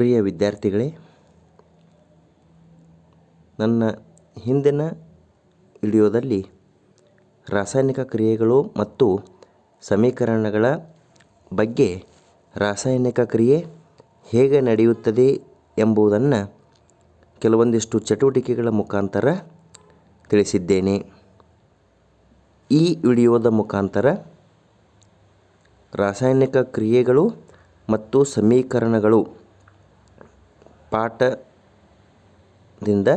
ಪ್ರಿಯ ವಿದ್ಯಾರ್ಥಿಗಳೇ, ನನ್ನ ಹಿಂದಿನ ವಿಡಿಯೋದಲ್ಲಿ ರಾಸಾಯನಿಕ ಕ್ರಿಯೆಗಳು ಮತ್ತು ಸಮೀಕರಣಗಳ ಬಗ್ಗೆ ರಾಸಾಯನಿಕ ಕ್ರಿಯೆ ಹೇಗೆ ನಡೆಯುತ್ತದೆ ಎಂಬುದನ್ನು ಕೆಲವೊಂದಿಷ್ಟು ಚಟುವಟಿಕೆಗಳ ಮುಖಾಂತರ ತಿಳಿಸಿದ್ದೇನೆ. ಈ ವಿಡಿಯೋದ ಮುಖಾಂತರ ರಾಸಾಯನಿಕ ಕ್ರಿಯೆಗಳು ಮತ್ತು ಸಮೀಕರಣಗಳು ಪಾಠದಿಂದ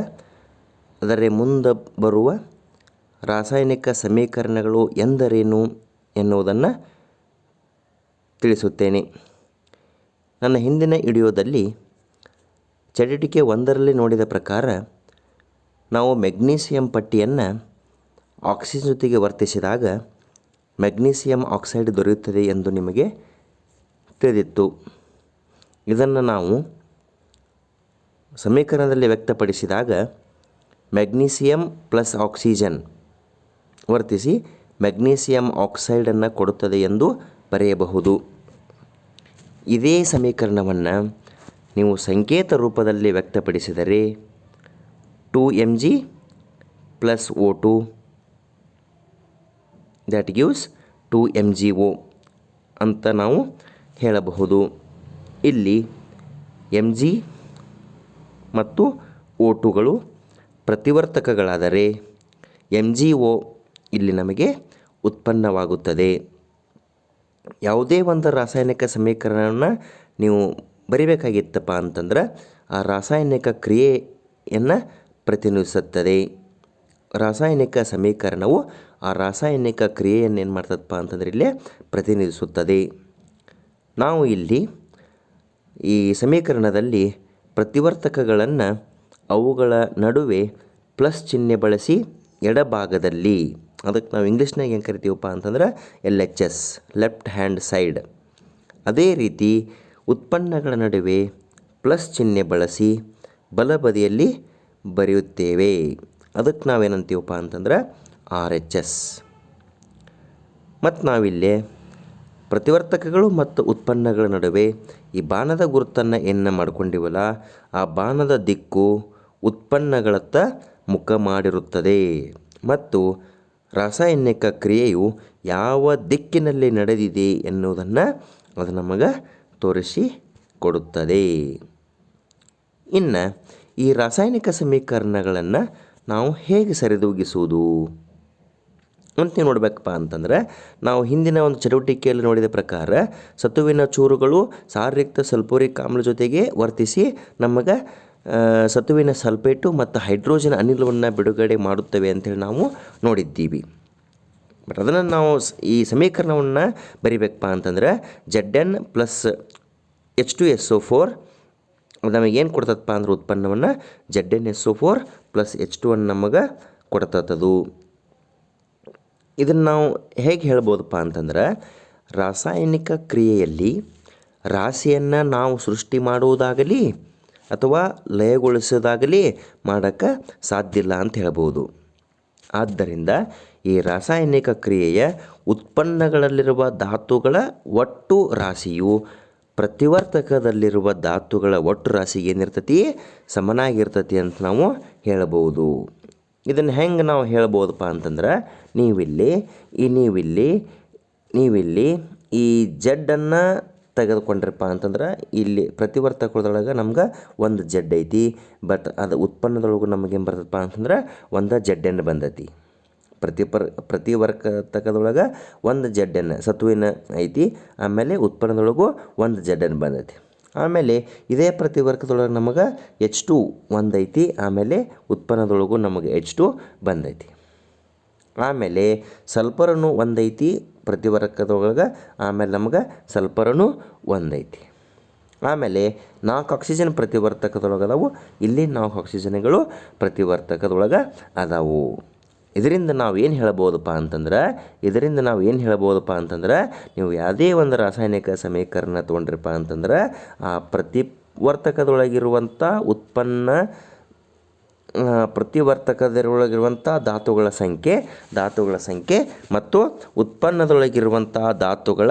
ಅದರ ಮುಂದೆ ಬರುವ ರಾಸಾಯನಿಕ ಸಮೀಕರಣಗಳು ಎಂದರೇನು ಎನ್ನುವುದನ್ನು ತಿಳಿಸುತ್ತೇನೆ. ನನ್ನ ಹಿಂದಿನ ಇಡಿಯೋದಲ್ಲಿ ಚಟುವಟಿಕೆ ಒಂದರಲ್ಲಿ ನೋಡಿದ ಪ್ರಕಾರ ನಾವು ಮೆಗ್ನೀಸಿಯಂ ಪಟ್ಟಿಯನ್ನು ಆಕ್ಸಿಜನ್ ಜೊತೆಗೆ ವರ್ತಿಸಿದಾಗ ಮೆಗ್ನೀಸಿಯಂ ಆಕ್ಸೈಡ್ ದೊರೆಯುತ್ತದೆ ಎಂದು ನಿಮಗೆ ತಿಳಿದಿತ್ತು. ಇದನ್ನು ನಾವು ಸಮೀಕರಣದಲ್ಲಿ ವ್ಯಕ್ತಪಡಿಸಿದಾಗ ಮೆಗ್ನೀಸಿಯಂ ಪ್ಲಸ್ ಆಕ್ಸಿಜನ್ ವರ್ತಿಸಿ ಮೆಗ್ನೀಸಿಯಂ ಆಕ್ಸೈಡನ್ನು ಕೊಡುತ್ತದೆ ಎಂದು ಬರೆಯಬಹುದು. ಇದೇ ಸಮೀಕರಣವನ್ನು ನೀವು ಸಂಕೇತ ರೂಪದಲ್ಲಿ ವ್ಯಕ್ತಪಡಿಸಿದರೆ two M G plus O two that gives two M G O ಅಂತ ನಾವು ಹೇಳಬಹುದು. ಇಲ್ಲಿ ಎಂ ಜಿ ಮತ್ತು ಓ ಟುಗಳು ಪ್ರತಿವರ್ತಕಗಳಾದರೆ ಎಂ ಜಿ ಒ ಇಲ್ಲಿ ನಮಗೆ ಉತ್ಪನ್ನವಾಗುತ್ತದೆ. ಯಾವುದೇ ಒಂದು ರಾಸಾಯನಿಕ ಸಮೀಕರಣವನ್ನು ನೀವು ಬರಿಬೇಕಾಗಿತ್ತಪ್ಪ ಅಂತಂದ್ರೆ ಆ ರಾಸಾಯನಿಕ ಕ್ರಿಯೆಯನ್ನು ಪ್ರತಿನಿಧಿಸುತ್ತದೆ. ರಾಸಾಯನಿಕ ಸಮೀಕರಣವು ಆ ರಾಸಾಯನಿಕ ಕ್ರಿಯೆಯನ್ನು ಏನು ಮಾಡ್ತದಪ್ಪ ಅಂತಂದ್ರೆ ಇಲ್ಲೇ ಪ್ರತಿನಿಧಿಸುತ್ತದೆ. ನಾವು ಇಲ್ಲಿ ಈ ಸಮೀಕರಣದಲ್ಲಿ ಪ್ರತಿವರ್ತಕಗಳನ್ನು ಅವುಗಳ ನಡುವೆ ಪ್ಲಸ್ ಚಿಹ್ನೆ ಬಳಸಿ ಎಡಭಾಗದಲ್ಲಿ. ಅದಕ್ಕೆ ನಾವು ಇಂಗ್ಲೀಷ್ನಾಗ ಏನು ಕರಿತೀವಪ್ಪ ಅಂತಂದ್ರೆ L H S left hand side. ಅದೇ ರೀತಿ ಉತ್ಪನ್ನಗಳ ನಡುವೆ ಪ್ಲಸ್ ಚಿಹ್ನೆ ಬಳಸಿ ಬಲಬದಿಯಲ್ಲಿ ಬರೆಯುತ್ತೇವೆ. ಅದಕ್ಕೆ ನಾವೇನಂತೀವಪ್ಪ ಅಂತಂದ್ರೆ ಆರ್ ಎಚ್ ಎಸ್. ಮತ್ತು ನಾವಿಲ್ಲಿ ಪ್ರತಿವರ್ತಕಗಳು ಮತ್ತು ಉತ್ಪನ್ನಗಳ ನಡುವೆ ಈ ಬಾಣದ ಗುರುತನ್ನು ಏನು ಮಾಡ್ಕೊಂಡಿವಲ್ಲ, ಆ ಬಾಣದ ದಿಕ್ಕು ಉತ್ಪನ್ನಗಳತ್ತ ಮುಖ ಮಾಡಿರುತ್ತದೆ. ಮತ್ತು ರಾಸಾಯನಿಕ ಕ್ರಿಯೆಯು ಯಾವ ದಿಕ್ಕಿನಲ್ಲಿ ನಡೆದಿದೆ ಎನ್ನುವುದನ್ನು ಅದು ನಮಗೆ ತೋರಿಸಿ ಕೊಡುತ್ತದೆ. ಇನ್ನು ಈ ರಾಸಾಯನಿಕ ಸಮೀಕರಣಗಳನ್ನು ನಾವು ಹೇಗೆ ಸರಿದೂಗಿಸುವುದು? ಅಂತ ನೀವು ನೋಡಬೇಕಪ್ಪ ಅಂತಂದ್ರೆ, ನಾವು ಹಿಂದಿನ ಒಂದು ಚಟುವಟಿಕೆಯಲ್ಲಿ ನೋಡಿದ ಪ್ರಕಾರ ಸತುವಿನ ಚೂರುಗಳು ಸಾರಯುಕ್ತ ಸಲ್ಫೋರಿಕ್ ಆಮ್ಲ ಜೊತೆಗೆ ವರ್ತಿಸಿ ನಮಗೆ ಸತುವಿನ ಸಲ್ಪೇಟು ಮತ್ತು ಹೈಡ್ರೋಜನ್ ಅನಿಲವನ್ನು ಬಿಡುಗಡೆ ಮಾಡುತ್ತವೆ ಅಂತೇಳಿ ನಾವು ನೋಡಿದ್ದೀವಿ. ಬಟ್ ಅದನ್ನು ನಾವು ಈ ಸಮೀಕರಣವನ್ನು ಬರಿಬೇಕಪ್ಪ ಅಂತಂದ್ರೆ Z N plus H two S O four ನಮಗೆ ಏನು ಕೊಡ್ತದಪ್ಪ ಅಂದ್ರೆ ಉತ್ಪನ್ನವನ್ನು Z N S O four plus H two ಅನ್ನು ನಮಗೆ ಕೊಡ್ತದದು. ಇದನ್ನು ನಾವು ಹೇಗೆ ಹೇಳ್ಬೋದಪ್ಪ ಅಂತಂದ್ರೆ, ರಾಸಾಯನಿಕ ಕ್ರಿಯೆಯಲ್ಲಿ ರಾಶಿಯನ್ನು ನಾವು ಸೃಷ್ಟಿ ಮಾಡುವುದಾಗಲಿ ಅಥವಾ ಲಯಗೊಳಿಸೋದಾಗಲಿ ಮಾಡೋಕ್ಕೆ ಸಾಧ್ಯ ಇಲ್ಲ ಅಂತ ಹೇಳ್ಬೋದು. ಆದ್ದರಿಂದ ಈ ರಾಸಾಯನಿಕ ಕ್ರಿಯೆಯ ಉತ್ಪನ್ನಗಳಲ್ಲಿರುವ ಧಾತುಗಳ ಒಟ್ಟು ರಾಶಿಯು ಪ್ರತಿವರ್ತಕದಲ್ಲಿರುವ ಧಾತುಗಳ ಒಟ್ಟು ರಾಶಿಗೆ ಏನಿರ್ತತಿ? ಸಮನಾಗಿರ್ತತಿ ಅಂತ ನಾವು ಹೇಳಬಹುದು ಇದನ್ನು ಹೆಂಗೆ ನಾವು ಹೇಳ್ಬೋದಪ್ಪ ಅಂತಂದ್ರೆ, ನೀವಿಲ್ಲಿ, ಈ ನೀವಿಲ್ಲಿ ನೀವಿಲ್ಲಿ ಈ ಜಡ್ಡನ್ನು ತೆಗೆದುಕೊಂಡ್ರಪ್ಪ ಅಂತಂದ್ರೆ, ಇಲ್ಲಿ ಪ್ರತಿವರ್ತಕದೊಳಗೆ ನಮ್ಗೆ ಒಂದು ಜಡ್ ಐತಿ ಬಟ್ ಅದು ಉತ್ಪನ್ನದೊಳಗೂ ನಮಗೆ ಏನು ಬರ್ತದಪ್ಪ ಅಂತಂದ್ರೆ, ಒಂದು ಜಡ್ಡನ್ನು ಬಂದೈತಿ. ಪ್ರತಿಪರ್ ಪ್ರತಿವರ್ತಕದೊಳಗೆ ಒಂದು ಜಡ್ಡನ್ನು ಸತ್ವಿನ ಐತಿ, ಆಮೇಲೆ ಉತ್ಪನ್ನದೊಳಗೂ ಒಂದು ಜಡ್ಡನ್ನು ಬಂದೈತಿ. ಆಮೇಲೆ ಇದೇ ಪ್ರತಿವರ್ಗದೊಳಗೆ ನಮಗೆ ಎಚ್ ಟು ಒಂದೈತಿ, ಆಮೇಲೆ ಉತ್ಪನ್ನದೊಳಗೂ ನಮಗೆ ಎಚ್ ಟು ಬಂದೈತಿ. ಆಮೇಲೆ ಸಲ್ಪರನು ಒಂದೈತಿ, ಪ್ರತಿವರ್ಗದೊಳಗೆ ಆಮೇಲೆ ನಮಗೆ ಸಲ್ಪರನು ಒಂದೈತಿ. ಆಮೇಲೆ ನಾಲ್ಕು ಆಕ್ಸಿಜನ್ ಪ್ರತಿವರ್ತಕದೊಳಗೆ ಅದಾವು ಇಲ್ಲಿ ನಾಲ್ಕು ಆಕ್ಸಿಜನ್ಗಳು ಪ್ರತಿವರ್ತಕದೊಳಗೆ ಅದಾವು. ಇದರಿಂದ ನಾವು ಏನು ಹೇಳ್ಬೋದಪ್ಪ ಅಂತಂದ್ರೆ, ಇದರಿಂದ ನಾವು ಏನು ಹೇಳ್ಬೋದಪ್ಪ ಅಂತಂದ್ರೆ, ನೀವು ಯಾವುದೇ ಒಂದು ರಾಸಾಯನಿಕ ಸಮೀಕರಣ ತೊಗೊಂಡ್ರಪ್ಪ ಅಂತಂದ್ರೆ, ಆ ಪ್ರತಿವರ್ತಕದೊಳಗಿರುವಂಥ ಉತ್ಪನ್ನ ಪ್ರತಿವರ್ತಕದರೊಳಗಿರುವಂಥ ಧಾತುಗಳ ಸಂಖ್ಯೆ ಧಾತುಗಳ ಸಂಖ್ಯೆ ಮತ್ತು ಉತ್ಪನ್ನದೊಳಗಿರುವಂಥ ಧಾತುಗಳ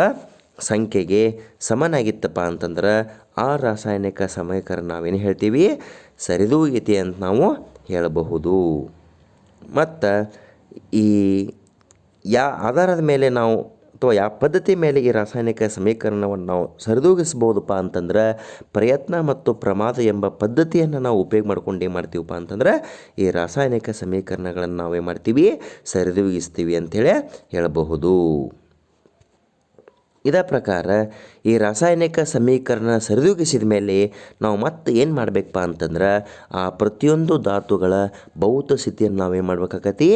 ಸಂಖ್ಯೆಗೆ ಸಮನಾಗಿತ್ತಪ್ಪ ಅಂತಂದ್ರೆ, ಆ ರಾಸಾಯನಿಕ ಸಮೀಕರಣ ನಾವೇನು ಹೇಳ್ತೀವಿ? ಸರಿದೂಗಿತಿ ಅಂತ ನಾವು ಹೇಳಬಹುದು. ಮತ್ತು ಈ ಯಾ ಆಧಾರದ ಮೇಲೆ ನಾವು ಅಥವಾ ಯಾವ ಪದ್ಧತಿ ಮೇಲೆ ಈ ರಾಸಾಯನಿಕ ಸಮೀಕರಣವನ್ನು ನಾವು ಸರಿದೂಗಿಸ್ಬೋದಪ್ಪ ಅಂತಂದ್ರೆ ಪ್ರಯತ್ನ ಮತ್ತು ಪ್ರಮಾದ ಎಂಬ ಪದ್ಧತಿಯನ್ನು ನಾವು ಉಪಯೋಗ ಮಾಡ್ಕೊಂಡು ಏನು ಮಾಡ್ತೀವಪ್ಪ ಅಂತಂದ್ರೆ ಈ ರಾಸಾಯನಿಕ ಸಮೀಕರಣಗಳನ್ನು ನಾವೇನು ಮಾಡ್ತೀವಿ, ಸರಿದೂಗಿಸ್ತೀವಿ ಅಂಥೇಳಿ ಹೇಳಬಹುದು. ಇದ ಪ್ರಕಾರ ಈ ರಾಸಾಯನಿಕ ಸಮೀಕರಣ ಸರಿದೂಗಿಸಿದ ಮೇಲೆ ನಾವು ಮತ್ತೆ ಏನು ಮಾಡಬೇಕಪ್ಪ ಅಂತಂದ್ರೆ ಆ ಪ್ರತಿಯೊಂದು ಧಾತುಗಳ ಭೌತ ಸ್ಥಿತಿಯನ್ನು ನಾವೇನು ಮಾಡ್ಬೇಕಾಕತಿ?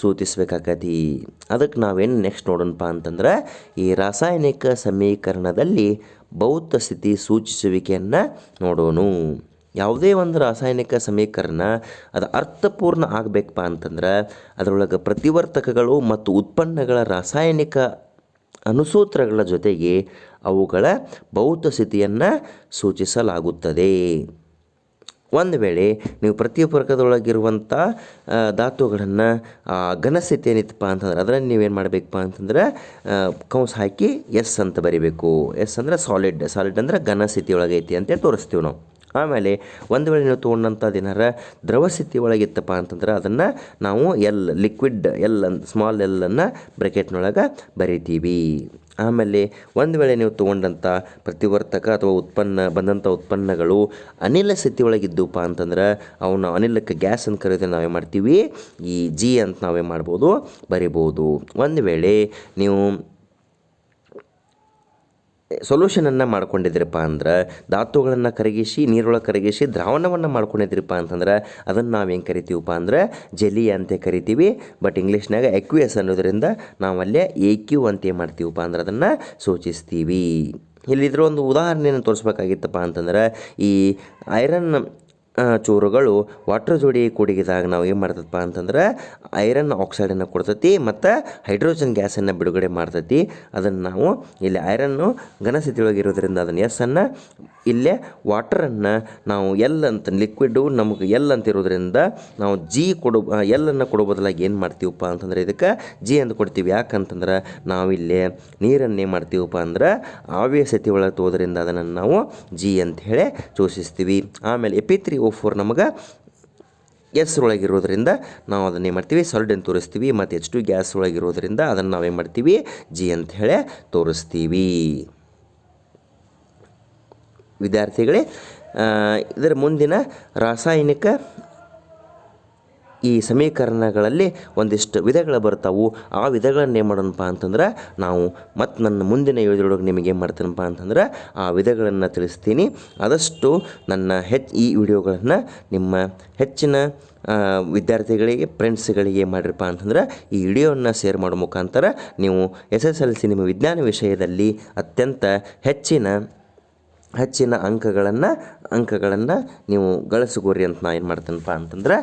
ಸೂಚಿಸ್ಬೇಕಾಕತಿ. ಅದಕ್ಕೆ ನಾವೇನು ನೆಕ್ಸ್ಟ್ ನೋಡೋಣಪ್ಪ ಅಂತಂದ್ರೆ ಈ ರಾಸಾಯನಿಕ ಸಮೀಕರಣದಲ್ಲಿ ಭೌತ ಸ್ಥಿತಿ ಸೂಚಿಸುವಿಕೆಯನ್ನು ನೋಡೋಣ. ಯಾವುದೇ ಒಂದು ರಾಸಾಯನಿಕ ಸಮೀಕರಣ ಅದು ಅರ್ಥಪೂರ್ಣ ಆಗಬೇಕಪ್ಪ ಅಂತಂದ್ರೆ ಅದರೊಳಗೆ ಪ್ರತಿವರ್ತಕಗಳು ಮತ್ತು ಉತ್ಪನ್ನಗಳ ರಾಸಾಯನಿಕ ಅನುಸೂತ್ರಗಳ ಜೊತೆಗೆ ಅವುಗಳ ಭೌತ ಸ್ಥಿತಿಯನ್ನು ಸೂಚಿಸಲಾಗುತ್ತದೆ. ಒಂದು ವೇಳೆ ನೀವು ಪ್ರತಿ ಪುರಕದೊಳಗಿರುವಂಥ ಧಾತುಗಳನ್ನು ಘನಸ್ಥಿತಿ ಏನಿತ್ತಪ್ಪ ಅಂತಂದ್ರೆ ಅದರಲ್ಲಿ ನೀವೇನು ಮಾಡಬೇಕಪ್ಪ ಅಂತಂದ್ರೆ ಕೌಸ್ ಹಾಕಿ ಎಸ್ ಅಂತ ಬರಿಬೇಕು. ಎಸ್ ಅಂದ್ರೆ ಸಾಲಿಡ್ ಸಾಲಿಡ್ ಅಂದ್ರೆ ಘನ ಸ್ಥಿತಿಯೊಳಗೈತಿ ಅಂತೇಳಿ ತೋರಿಸ್ತೀವಿ ನಾವು. ಆಮೇಲೆ ಒಂದು ವೇಳೆ ನೀವು ತೊಗೊಂಡಂಥದ್ದು ಏನಾರ ದ್ರವ ಸ್ಥಿತಿ ಒಳಗಿತ್ತಪ್ಪ ಅಂತಂದ್ರೆ ಅದನ್ನು ನಾವು ಎಲ್ ಲಿಕ್ವಿಡ್ ಎಲ್ ಅಂತ ಸ್ಮಾಲ್ ಎಲ್ಲನ್ನು ಬ್ರೆಕೆಟ್ನೊಳಗೆ ಬರಿತೀವಿ. ಆಮೇಲೆ ಒಂದು ವೇಳೆ ನೀವು ತೊಗೊಂಡಂಥ ಪ್ರತಿವರ್ತಕ ಅಥವಾ ಉತ್ಪನ್ನ, ಬಂದಂಥ ಉತ್ಪನ್ನಗಳು ಅನಿಲ ಸ್ಥಿತಿ ಒಳಗಿದ್ದುಪ್ಪ ಅಂತಂದ್ರೆ ಅವನ್ನ ಅನಿಲಕ್ಕೆ ಗ್ಯಾಸ್ ಅಂತ ಕರೆಯೋದನ್ನ ನಾವೇ ಮಾಡ್ತೀವಿ, ಈ ಜಿ ಅಂತ ನಾವೇ ಮಾಡ್ಬೋದು, ಬರಿಬೋದು. ಒಂದು ವೇಳೆ ನೀವು ಸೊಲ್ಯೂಷನನ್ನು ಮಾಡ್ಕೊಂಡಿದ್ರಪ್ಪ ಅಂದ್ರೆ ಧಾತುಗಳನ್ನು ಕರಗಿಸಿ, ನೀರೊಳಗೆ ಕರಗಿಸಿ ದ್ರಾವಣವನ್ನು ಮಾಡ್ಕೊಂಡಿದ್ರಪ್ಪ ಅಂತಂದ್ರೆ ಅದನ್ನು ನಾವೇನು ಕರಿತೀವಪ್ಪ ಅಂದ್ರೆ ಜಲಿ ಅಂತ ಕರಿತೀವಿ. ಬಟ್ ಇಂಗ್ಲೀಷ್ನಾಗ ಎಕ್ವಿಯಸ್ ಅನ್ನೋದರಿಂದ ನಾವಲ್ಲೇ ಎ ಕ್ಯೂ ಅಂತ ಏನು ಮಾಡ್ತೀವಪ್ಪ ಅಂದ್ರೆ ಅದನ್ನು ಸೂಚಿಸ್ತೀವಿ. ಇಲ್ಲಿದ್ರ ಒಂದು ಉದಾಹರಣೆಯನ್ನು ತೋರಿಸ್ಬೇಕಾಗಿತ್ತಪ್ಪ ಅಂತಂದ್ರೆ ಈ ಐರನ್ ಚೂರುಗಳು ವಾಟರ್ ಜೋಡಿ ಕೂಡಿಗಿದಾಗ ನಾವು ಏನು ಮಾಡ್ತದಪ್ಪ ಅಂತಂದ್ರೆ ಐರನ್ ಆಕ್ಸೈಡನ್ನು ಕೊಡ್ತೈತಿ ಮತ್ತು ಹೈಡ್ರೋಜನ್ ಗ್ಯಾಸನ್ನು ಬಿಡುಗಡೆ ಮಾಡ್ತೈತಿ. ಅದನ್ನು ನಾವು ಇಲ್ಲಿ ಐರನ್ನು ಘನಸ್ಥಿತಿಯೊಳಗಿರೋದ್ರಿಂದ ಅದನ್ನು ಎಸ್ ಅನ್ನು ಇಲ್ಲೇ ವಾಟ್ರನ್ನು ನಾವು ಎಲ್ ಅಂತ ಲಿಕ್ವಿಡ್ಡು ನಮಗೆ ಎಲ್ ಅಂತ ಇರೋದ್ರಿಂದ ನಾವು ಜಿ ಕೊಡು ಎಲ್ಲನ್ನು ಕೊಡೋ ಬದಲಾಗಿ ಏನು ಮಾಡ್ತೀವಪ್ಪ ಅಂತಂದ್ರೆ ಇದಕ್ಕೆ ಜಿ ಅಂತ ಕೊಡ್ತೀವಿ. ಯಾಕಂತಂದ್ರೆ ನಾವಿಲ್ಲಿ ನೀರನ್ನು ಮಾಡ್ತೀವಪ್ಪ ಅಂದ್ರೆ ಆವಿಯ ಸ್ಥಿತಿ ಒಳಗೆ ತೋದ್ರಿಂದ ಅದನ್ನು ನಾವು ಜಿ ಅಂತ ಹೇಳಿ ಸೂಚಿಸ್ತೀವಿ. ಆಮೇಲೆ ಎಪಿ ತ್ರೀ ಓ ಫೋರ್ ನಮಗೆ ಎಸ್ ಒಳಗಿರೋದ್ರಿಂದ ನಾವು ಅದನ್ನು ಏನು ಮಾಡ್ತೀವಿ ಸಾಲಿಡ್ ಅಂತ ತೋರಿಸ್ತೀವಿ ಮತ್ತು ಎಚ್ ಟು ಗ್ಯಾಸ್ ಒಳಗಿರೋದ್ರಿಂದ ಅದನ್ನು ನಾವೇನು ಮಾಡ್ತೀವಿ ಜಿ ಅಂತ ಹೇಳಿ ತೋರಿಸ್ತೀವಿ. ವಿದ್ಯಾರ್ಥಿಗಳೇ ಇದರ ಮುಂದಿನ ರಾಸಾಯನಿಕ ಈ ಸಮೀಕರಣಗಳಲ್ಲಿ ಒಂದಿಷ್ಟು ವಿಧಗಳು ಬರ್ತಾವು. ಆ ವಿಧಗಳನ್ನು ಏನು ಮಾಡೋಣಪ್ಪ ಅಂತಂದ್ರೆ ನಾವು ಮತ್ತು ನನ್ನ ಮುಂದಿನ ಯೋಜನೆಯೊಳಗೆ ನಿಮಗೆ ಏನು ಮಾಡ್ತೀನಪ್ಪ ಅಂತಂದ್ರೆ ಆ ವಿಧಗಳನ್ನು ತಿಳಿಸ್ತೀನಿ. ಆದಷ್ಟು ನನ್ನ ಹೆಚ್ ಈ ವಿಡಿಯೋಗಳನ್ನು ನಿಮ್ಮ ಹೆಚ್ಚಿನ ವಿದ್ಯಾರ್ಥಿಗಳಿಗೆ, ಫ್ರೆಂಡ್ಸ್ಗಳಿಗೆ ಮಾಡಿರಪ್ಪ ಅಂತಂದ್ರೆ ಈ ವಿಡಿಯೋವನ್ನು ಶೇರ್ ಮಾಡೋ ಮುಖಾಂತರ ನೀವು ಎಸ್ ಎಸ್ ಎಲ್ ಸಿ ನಿಮ್ಮ ವಿಜ್ಞಾನ ವಿಷಯದಲ್ಲಿ ಅತ್ಯಂತ ಹೆಚ್ಚಿನ ಹೆಚ್ಚಿನ ಅಂಕಗಳನ್ನು ಅಂಕಗಳನ್ನು ನೀವು ಗಳಿಸಿಕೊರಿ ಅಂತ ನಾ ಏನು ಮಾಡ್ತೇನಪ್ಪ ಅಂತಂದ್ರೆ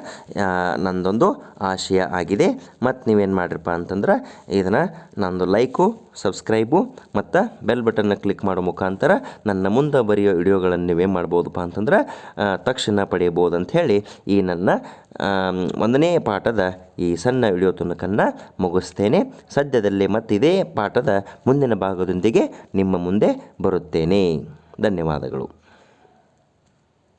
ನಂದೊಂದು ಆಶಯ ಆಗಿದೆ. ಮತ್ತು ನೀವೇನು ಮಾಡಿರಪ್ಪ ಅಂತಂದ್ರೆ, ಇದನ್ನು ನಂದು ಲೈಕು, ಸಬ್ಸ್ಕ್ರೈಬು ಮತ್ತು ಬೆಲ್ ಬಟನ್ನ ಕ್ಲಿಕ್ ಮಾಡೋ ಮುಖಾಂತರ ನನ್ನ ಮುಂದೆ ಬರೆಯೋ ವಿಡಿಯೋಗಳನ್ನು ನೀವೇನು ಮಾಡ್ಬೋದಪ್ಪ ಅಂತಂದ್ರೆ ತಕ್ಷಣ ಪಡೆಯಬೋದು ಅಂತ ಹೇಳಿ ಈ ನನ್ನ ಒಂದನೇ ಪಾಠದ ಈ ಸಣ್ಣ ವಿಡಿಯೋ ತುಣುಕನ್ನು ಮುಗಿಸ್ತೇನೆ. ಸದ್ಯದಲ್ಲೇ ಇದೇ ಪಾಠದ ಮುಂದಿನ ಭಾಗದೊಂದಿಗೆ ನಿಮ್ಮ ಮುಂದೆ ಬರುತ್ತೇನೆ. ಧನ್ಯವಾದಗಳು.